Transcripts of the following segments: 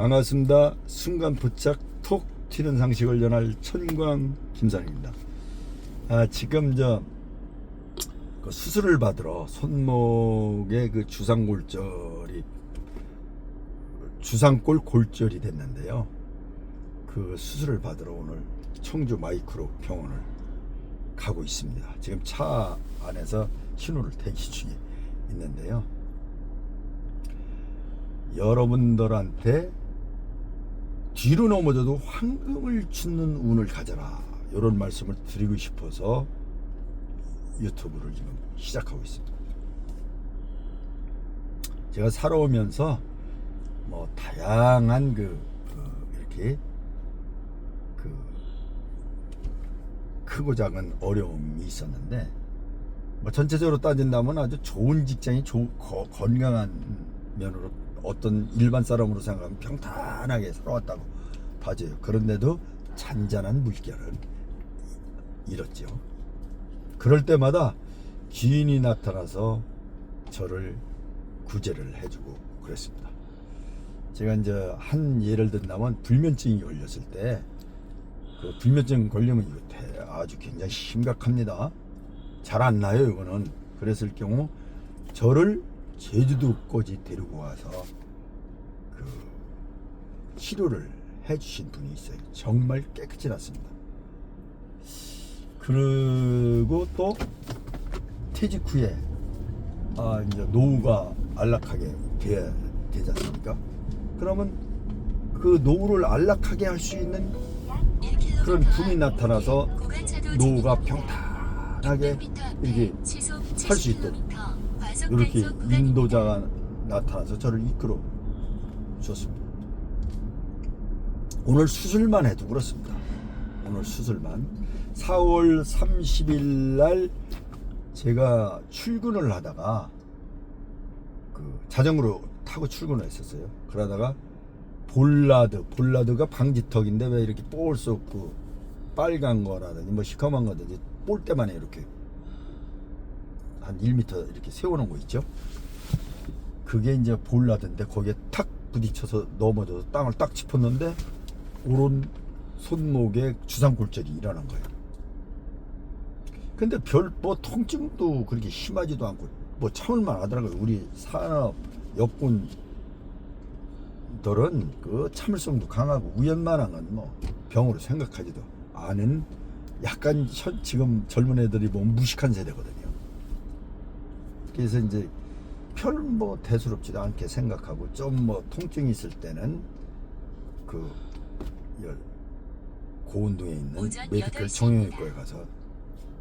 반갑습니다. 순간 포착 톡 튀는 상식을 전할 천광 김산입니다. 아, 지금 저 그 수술을 받으러 손목에 그 주상골절이 주상골 골절이 됐는데요. 그 수술을 받으러 오늘 청주 마이크로 병원을 가고 있습니다. 지금 차 안에서 신호를 대기 중에 있는데요. 여러분들한테 뒤로 넘어져도 황금을 주는 운을 가져라. 이런 말씀을 드리고 싶어서 유튜브를 지금 시작하고 있습니다. 제가 살아오면서 뭐 다양한 그, 그 이렇게 그 크고 작은 어려움이 있었는데 뭐 전체적으로 따진다면 아주 좋은 직장이 조, 거, 건강한 면으로 어떤 일반 사람으로 생각하면 평탄하게 살아왔다고 봐줘요. 그런데도 잔잔한 물결을 잃었죠. 그럴 때마다 귀인이 나타나서 저를 구제를 해주고 그랬습니다. 제가 이제 한 예를 든다면 불면증이 걸렸을 때 그 불면증 걸리면 이거 대- 아주 굉장히 심각합니다. 잘 안 나요, 이거는. 그랬을 경우 저를 제주도까지 데리고 와서 그 치료를 해주신 분이 있어요. 정말 깨끗이 났습니다. 그리고 또 퇴직 후에 아 이제 노후가 안락하게 돼야 되지 않습니까? 그러면 그 노후를 안락하게 할 수 있는 그런 분이 나타나서 노후가 평탄하게 이렇게 살 수 있도록 이렇게 인도자가 나타나서 저를 이끌어 주셨습니다. 오늘 수술만 해도 그렇습니다. 오늘 수술만 4월 30일 날 제가 출근을 하다가 그 자전거로 타고 출근을 했었어요. 그러다가 볼라드, 볼라드가 방지턱인데 왜 이렇게 볼 수 없고 빨간 거라든지 뭐 시커먼 거든지 볼 때만 이렇게 한 1m 이렇게 세워놓은 거 있죠. 그게 이제 볼라드인데 거기에 탁 부딪혀서 넘어져서 땅을 딱 짚었는데 오른 손목에 주상골절이 일어난 거예요. 근데 별 뭐 통증도 그렇게 심하지도 않고 뭐 참을만 하더라고요. 우리 산업 여군들은 그 참을성도 강하고 우연만한 건 뭐 병으로 생각하지도 않은 약간 현, 지금 젊은 애들이 뭐 무식한 세대거든요. 그래서 이제 별 뭐 대수롭지도 않게 생각하고 좀 뭐 통증이 있을 때는 그 여- 고운동에 있는 메디컬 8시 정형외과에 가서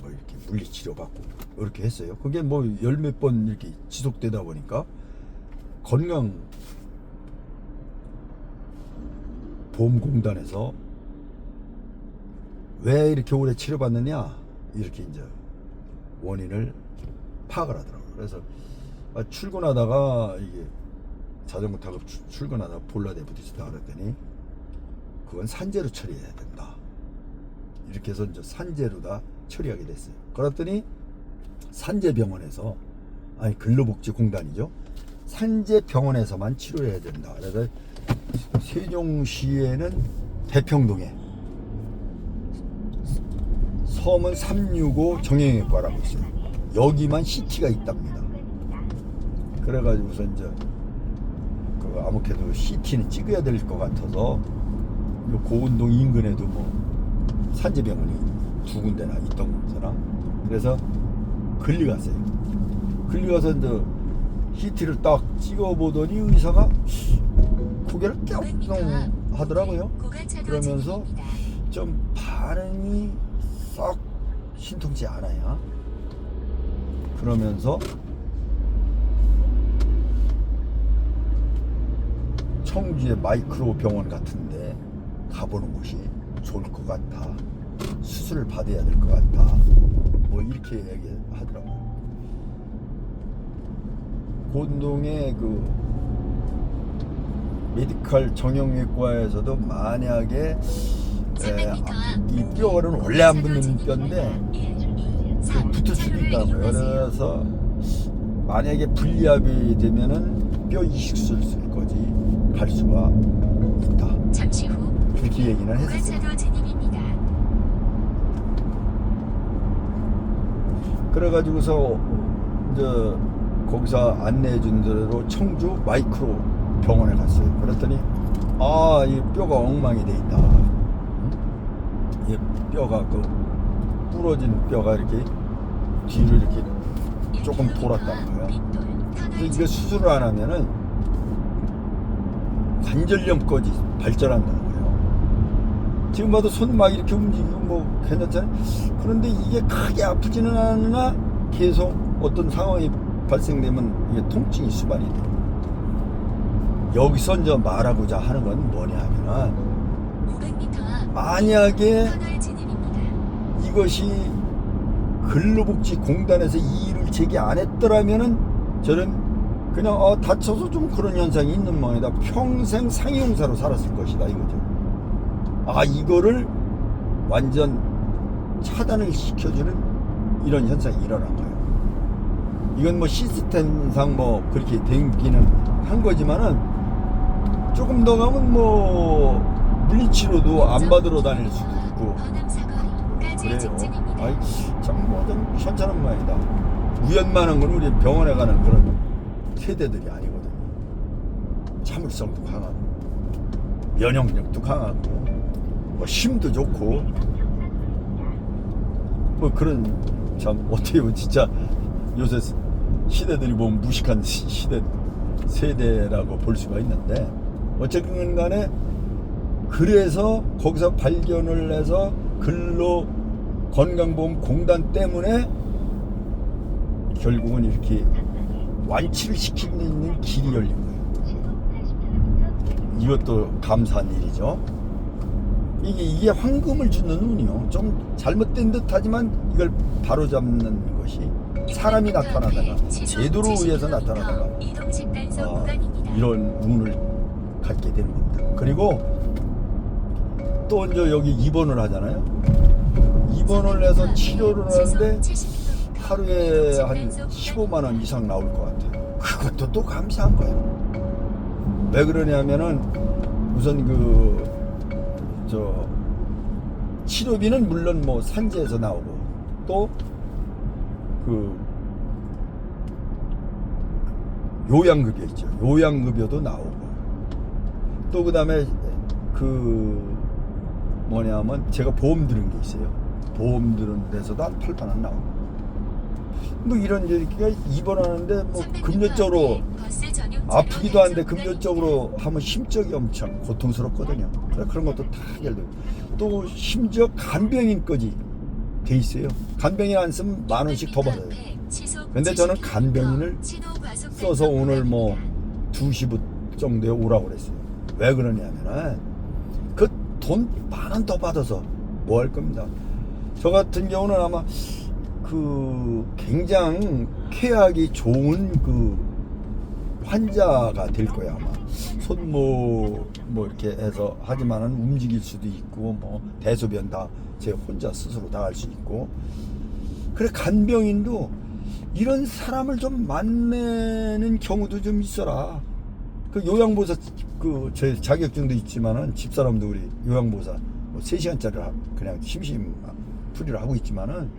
뭐 이렇게 물리치료 받고 이렇게 했어요. 그게 뭐 열 몇 번 이렇게 지속되다 보니까 건강 보험공단에서 왜 이렇게 오래 치료받느냐 이렇게 이제 원인을 파악을 하더라고요. 그래서 아, 출근하다가 이게 자전거 타고 출- 출근하다 볼라대 부딪히다 그랬더니 그건 산재로 처리해야 된다. 이렇게 해서 이제 산재로 다 처리하게 됐어요. 그랬더니 산재병원에서 아니 근로복지공단이죠. 산재병원에서만 치료해야 된다. 그래서 세종시에는 대평동에 서문 365 정형외과라고 있어요. 여기만 CT가 있답니다. 그래가지고서 이제 그 아무래도 CT는 찍어야 될 것 같아서 요 고운동 인근에도 뭐 산재병원이 두 군데나 있던 거잖아. 그래서 글리 갔어요. 글리 가서 이제 CT를 딱 찍어보더니 의사가 고개를 껴뚱 하더라고요. 그러면서 좀 반응이 썩 신통치 않아요. 그러면서 청주의 마이크로 병원 같은데 가보는 것이 좋을 것 같아. 수술을 받아야 될 것 같아. 뭐 이렇게 얘기하더라고요. 곤동의 그 메디컬 정형외과에서도 만약에 에, 이 뼈는 원래 안 붙는 뼈인데 그 붙을 수도 있다고요. 그래서 만약에 분리압이 되면은 뼈 이식술까지 갈 수가 있다. 잠시 후 그렇게 얘기는 진입입니다. 그래가지고서 이제 거기서 안내해 준 대로 청주 마이크로 병원에 갔어요. 그랬더니 아, 이 뼈가 엉망이 돼 있다. 응? 이 뼈가 그 부러진 뼈가 이렇게 뒤로 이렇게 조금 돌았다는 거예요. 그래서 이거 수술을 안 하면은 관절염까지 발전한다는 거예요. 지금 봐도 손 막 이렇게 움직이고 뭐 괜찮잖아요. 그런데 이게 크게 아프지는 않으나 계속 어떤 상황이 발생되면 이게 통증이 수반이 돼요. 여기서 이제 말하고자 하는 건 뭐냐 하면은 500m 앞 만약에. 이것이 근로복지공단에서 이 일을 제기 안 했더라면은 저는 그냥 어, 다쳐서 좀 그런 현상이 있는 모양이다. 평생 상용사로 살았을 것이다 이거죠. 아 이거를 완전 차단을 시켜주는 이런 현상이 일어난 거예요. 이건 뭐 시스템상 뭐 그렇게 되기는 한 거지만은 조금 더 가면 뭐 물리치료도 안 받으러 다닐 수도 있고 그래요. 직진입니다. 아이 참뭐좀 현찮은 모양이다. 우연만한 건 우리 병원에 가는 그런 세대들이 아니거든요. 참을성도 강하고 면역력도 강하고 뭐 힘도 좋고 뭐 그런 참 어떻게 보면 진짜 요새 시대들이 보면 무식한 시- 시대 세대라고 볼 수가 있는데 어쨌든 간에 그래서 거기서 발견을 해서 근로 건강보험 공단 때문에 결국은 이렇게 완치를 시키는 길이 열린 거예요. 이것도 감사한 일이죠. 이게, 이게 황금을 주는 운이요. 좀 잘못된 듯 하지만 이걸 바로잡는 것이 사람이 나타나다가 제도로 의해서 나타나다가 어. 이런 운을 갖게 되는 겁니다. 그리고 또 이제 여기 입원을 하잖아요. 입원을 해서 치료를 하는데 하루에 한 15만 원 이상 나올 것 같아요. 그것도 또 감사한 거예요. 왜 그러냐면은 우선 그 저 치료비는 물론 뭐 산재에서 나오고 또그 요양급여 있죠. 요양급여도 나오고 또 그다음에 그 뭐냐면 제가 보험 들은 게 있어요. 보험 들은 데서도 한 8만 원 나오고 뭐 이런 얘기가 입원하는데 뭐 금전적으로 아프기도 한데 금전적으로 하면 심적이 엄청 고통스럽거든요. 그래, 그런 것도 다 해결되고 또 심지어 간병인까지 돼 있어요. 간병인 안 쓰면 만 원씩 더 받아요. 근데 저는 간병인을 써서 오늘 뭐 2시 정도에 오라고 그랬어요. 왜 그러냐면은 그 돈 만 원 더 받아서 뭐 할 겁니다. 저 같은 경우는 아마 그 굉장히 쾌하기 좋은 그 환자가 될 거야 아마. 손모 뭐 이렇게 해서 하지만은 움직일 수도 있고 뭐 대소변 다 제 혼자 스스로 다 할 수 있고. 그래 간병인도 이런 사람을 좀 만나는 경우도 좀 있어라. 그 요양보사 그 제 자격증도 있지만은 집사람도 우리 요양보사 뭐 3시간짜리 그냥 심심 풀이를 하고 있지만은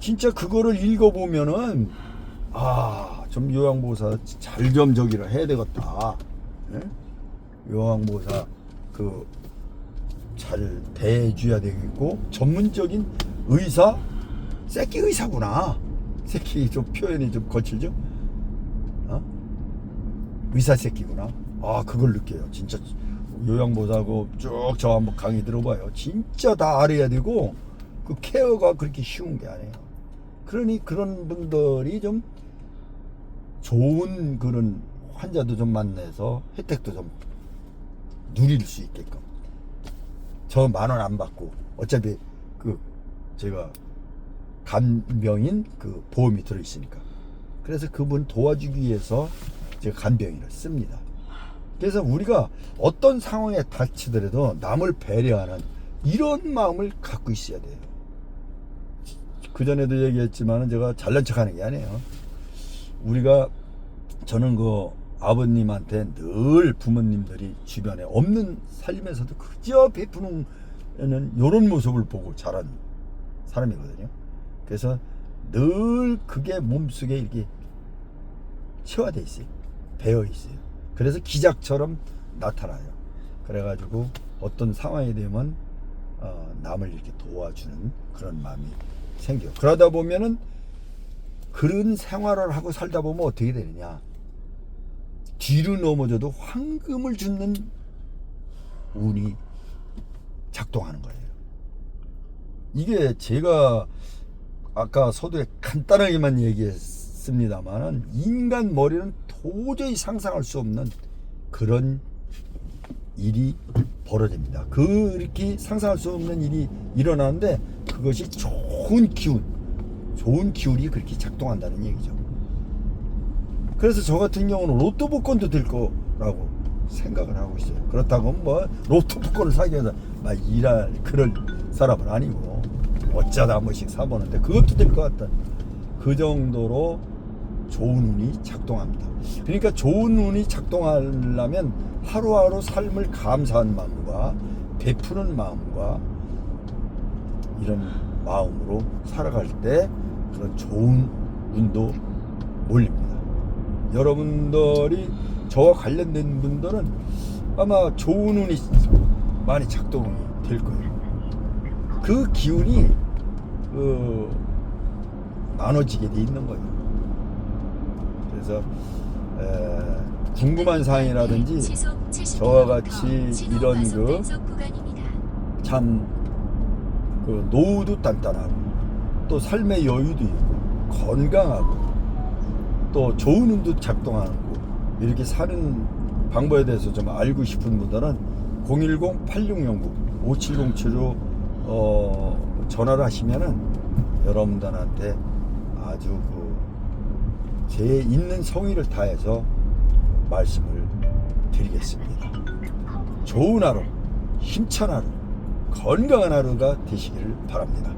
진짜 그거를 읽어보면은 아 좀 요양보사 잘 좀 저기를 해야 되겠다. 예? 요양보사 그 잘 대해줘야 되겠고 전문적인 의사 새끼 의사구나. 새끼 좀 표현이 좀 거칠죠? 어? 의사 새끼구나. 아 그걸 느껴요. 진짜. 요양보사고 쭉 저 한번 강의 들어봐요. 진짜 다 알아야 되고 그 케어가 그렇게 쉬운 게 아니에요 그러니 그런 분들이 좀 좋은 그런 환자도 좀 만나서 혜택도 좀 누릴 수 있게끔 저 만 원 안 받고 어차피 그 제가 간병인 그 보험이 들어 있으니까 그래서 그분 도와주기 위해서 제가 간병인을 씁니다. 그래서 우리가 어떤 상황에 닥치더라도 남을 배려하는 이런 마음을 갖고 있어야 돼요. 그 전에도 얘기했지만은 제가 잘난 척 하는 게 아니에요. 우리가 저는 그 아버님한테 늘 부모님들이 주변에 없는 살림에서도 그저 베푸는 이런 모습을 보고 자란 사람이거든요. 그래서 늘 그게 몸속에 이렇게 체화돼 있어요. 배어 있어요. 그래서 기작처럼 나타나요. 그래가지고 어떤 상황이 되면 어, 남을 이렇게 도와주는 그런 마음이 생겨요. 그러다 보면은 그런 생활을 하고 살다 보면 어떻게 되느냐. 뒤로 넘어져도 황금을 줍는 운이 작동하는 거예요. 이게 제가 아까 서두에 간단하게만 얘기했습니다만은 인간 머리는 도저히 상상할 수 없는 그런 일이 벌어집니다. 그렇게 상상할 수 없는 일이 일어나는데 그것이 좋은 기운, 좋은 기운이 그렇게 작동한다는 얘기죠. 그래서 저 같은 경우는 로또 복권도 될 거라고 생각을 하고 있어요. 그렇다고 뭐 로또 복권을 사기 위해서 막 일할 그럴 사람은 아니고 어쩌다 한 번씩 사보는데 그것도 될 것 같다. 그 정도로 좋은 운이 작동합니다. 그러니까 좋은 운이 작동하려면 하루하루 삶을 감사한 마음과 베푸는 마음과 이런 마음으로 살아갈 때 그런 좋은 운도 몰립니다. 여러분들이 저와 관련된 분들은 아마 좋은 운이 많이 작동이 될 거예요. 그 기운이 그 나눠지게 돼 있는 거예요. 그래서 에, 궁금한 사항이라든지 시속 70 저와 같이 이런 그. 참 그 노후도 단단하고 또 삶의 여유도 있고 건강하고 또 좋은 운도 작동하고 이렇게 사는 방법에 대해서 좀 알고 싶은 분들은 010-8609-5707로 어, 전화를 하시면은 여러분들한테 아주 그제 있는 성의를 다해서 말씀을 드리겠습니다. 좋은 하루, 힘찬 하루, 건강한 하루가 되시기를 바랍니다.